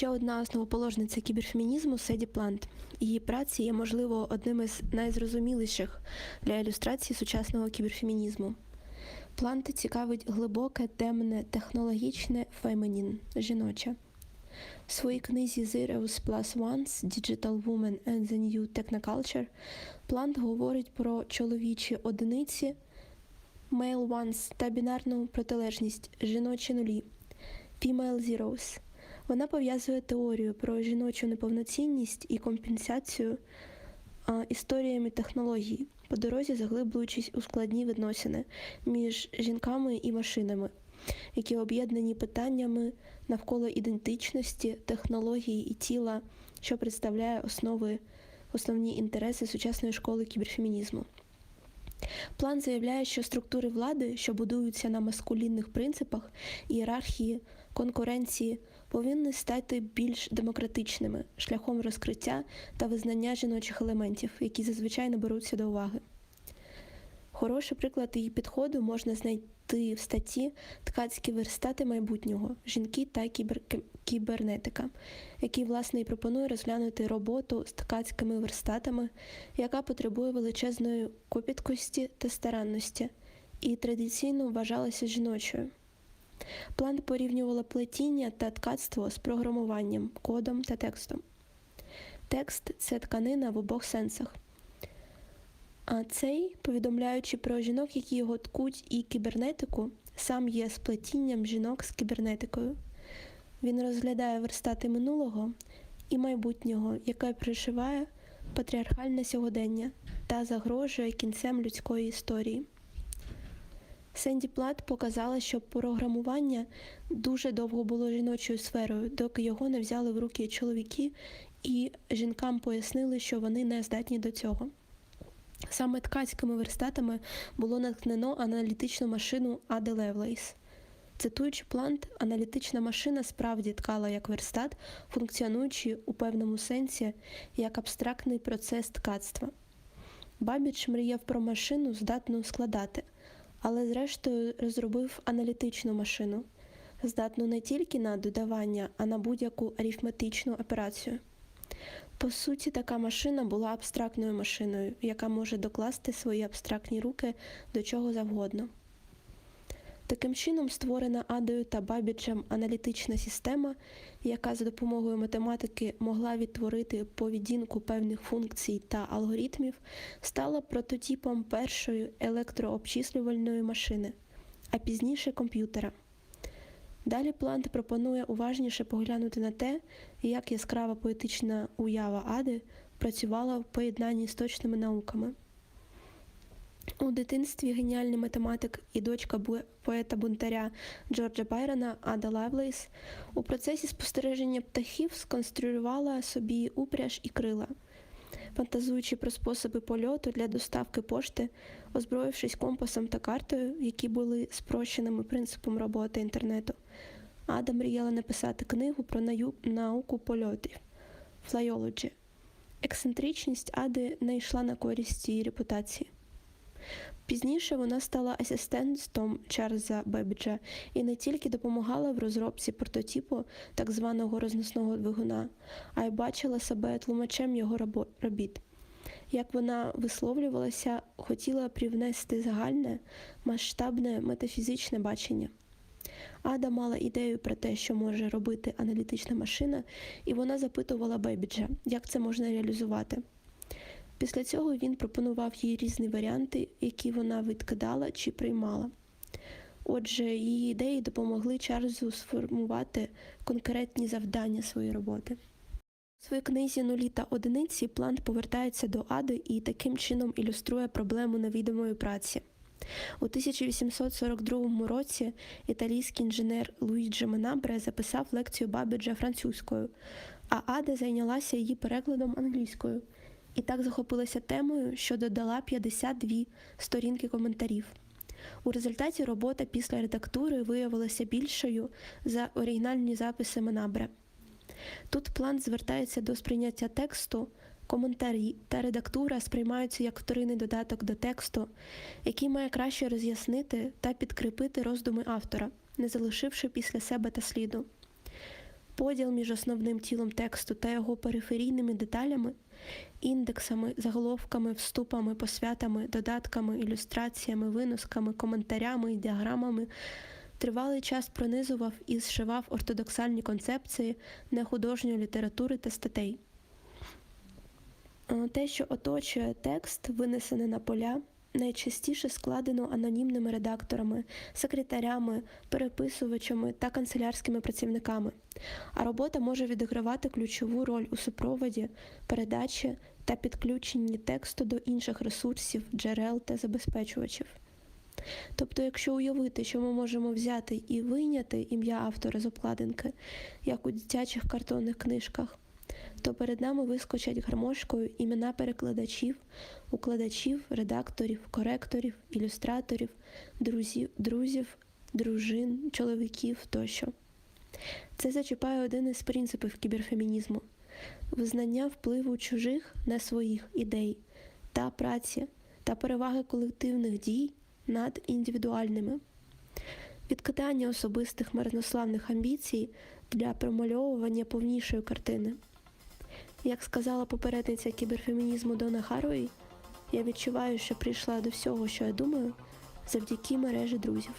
ще одна основоположниця кіберфемінізму Седі Плант. Її праці є, можливо, одним із найзрозуміліших для ілюстрації сучасного кіберфемінізму. Плант цікавить глибоке, темне, технологічне фемінін жіноче. В своїй книзі Zeros Plus Ones Digital Woman and the New Technoculture Плант говорить про чоловічі одиниці male ones та бінарну протилежність жіночі нулі female zeros. Вона пов'язує теорію про жіночу неповноцінність і компенсацію історіями технологій, по дорозі заглиблюючись у складні відносини між жінками і машинами, які об'єднані питаннями навколо ідентичності, технології і тіла, що представляє основи, основні інтереси сучасної школи кіберфемінізму. План заявляє, що структури влади, що будуються на маскулінних принципах, ієрархії, конкуренції, повинні стати більш демократичними шляхом розкриття та визнання жіночих елементів, які зазвичай не беруться до уваги. Хороший приклад її підходу можна знайти в статті Ткацькі верстати майбутнього жінки та кібер... кібернетика, який, власне, і пропонує розглянути роботу з ткацькими верстатами, яка потребує величезної копіткості та старанності, і традиційно вважалася жіночою. План порівнювала плетіння та ткацтво з програмуванням, кодом та текстом. Текст це тканина в обох сенсах. А цей, повідомляючи про жінок, які його ткуть, і кібернетику, сам є сплетінням жінок з кібернетикою. Він розглядає верстати минулого і майбутнього, яке пришиває патріархальне сьогодення та загрожує кінцем людської історії. Сенді Плат показала, що програмування дуже довго було жіночою сферою, доки його не взяли в руки чоловіки, і жінкам пояснили, що вони не здатні до цього. Саме ткацькими верстатами було натхнено аналітичну машину Ади Левлейс. Цитуючи плант, аналітична машина справді ткала як верстат, функціонуючи у певному сенсі як абстрактний процес ткацтва. Бабіч мріяв про машину, здатну складати, але зрештою розробив аналітичну машину, здатну не тільки на додавання, а на будь-яку арифметичну операцію. По суті, така машина була абстрактною машиною, яка може докласти свої абстрактні руки до чого завгодно. Таким чином, створена Адою та Бабічем аналітична система, яка за допомогою математики могла відтворити поведінку певних функцій та алгоритмів, стала прототипом першої електрообчислювальної машини, а пізніше комп'ютера. Далі Плант пропонує уважніше поглянути на те, як яскрава поетична уява Ади працювала в поєднанні з точними науками. У дитинстві геніальний математик і дочка поета бунтаря Джорджа Байрона Ада Лавлейс у процесі спостереження птахів сконструювала собі упряж і крила. Фантазуючи про способи польоту для доставки пошти, озброївшись компасом та картою, які були спрощеними принципом роботи інтернету, Ада мріяла написати книгу про науку польотів флайологі. Ексцентричність Ади не йшла на користь її репутації. Пізніше вона стала асистентом Чарльза Бебіджа і не тільки допомагала в розробці прототипу так званого розносного двигуна, а й бачила себе тлумачем його робіт. Як вона висловлювалася, хотіла привнести загальне, масштабне метафізичне бачення. Ада мала ідею про те, що може робити аналітична машина, і вона запитувала Бебіджа, як це можна реалізувати. Після цього він пропонував їй різні варіанти, які вона відкидала чи приймала. Отже, її ідеї допомогли Чарльзу сформувати конкретні завдання своєї роботи. У своїй книзі Нулі та одиниці Плант повертається до Ади і таким чином ілюструє проблему невідомої праці. У 1842 році італійський інженер Луїджі Менабре записав лекцію Бабіджа французькою, а Ада зайнялася її перекладом англійською і так захопилася темою, що додала 52 сторінки коментарів. У результаті робота після редактури виявилася більшою за оригінальні записи Менабре. Тут план звертається до сприйняття тексту, коментарі та редактура сприймаються як вторинний додаток до тексту, який має краще роз'яснити та підкріпити роздуми автора, не залишивши після себе та сліду. поділ між основним тілом тексту та його периферійними деталями, індексами, заголовками, вступами, посвятами, додатками, ілюстраціями, винусками, коментарями і діаграмами тривалий час пронизував і зшивав ортодоксальні концепції нехудожньої літератури та статей. Е, Те, що оточує текст, винесене на поля, найчастіше складено анонімними редакторами, секретарями, переписувачами та канцелярськими працівниками. А робота може відігравати ключову роль у супроводі, передачі та підключенні тексту до інших ресурсів, джерел та забезпечувачів. Тобто, якщо уявити, що ми можемо взяти і вийняти ім'я автора з обкладинки, як у дитячих картонних книжках, то перед нами вискочать гармошкою імена перекладачів, укладачів, редакторів, коректорів, ілюстраторів, друзів, друзів, дружин, чоловіків тощо. Це зачіпає один із принципів кіберфемінізму визнання впливу чужих на своїх ідей та праці та переваги колективних дій над індивідуальними, відкидання особистих марнославних амбіцій для промальовування повнішої картини. Як сказала попередниця кіберфемінізму Дона Харуї, я відчуваю, що прийшла до всього, що я думаю, завдяки мережі друзів.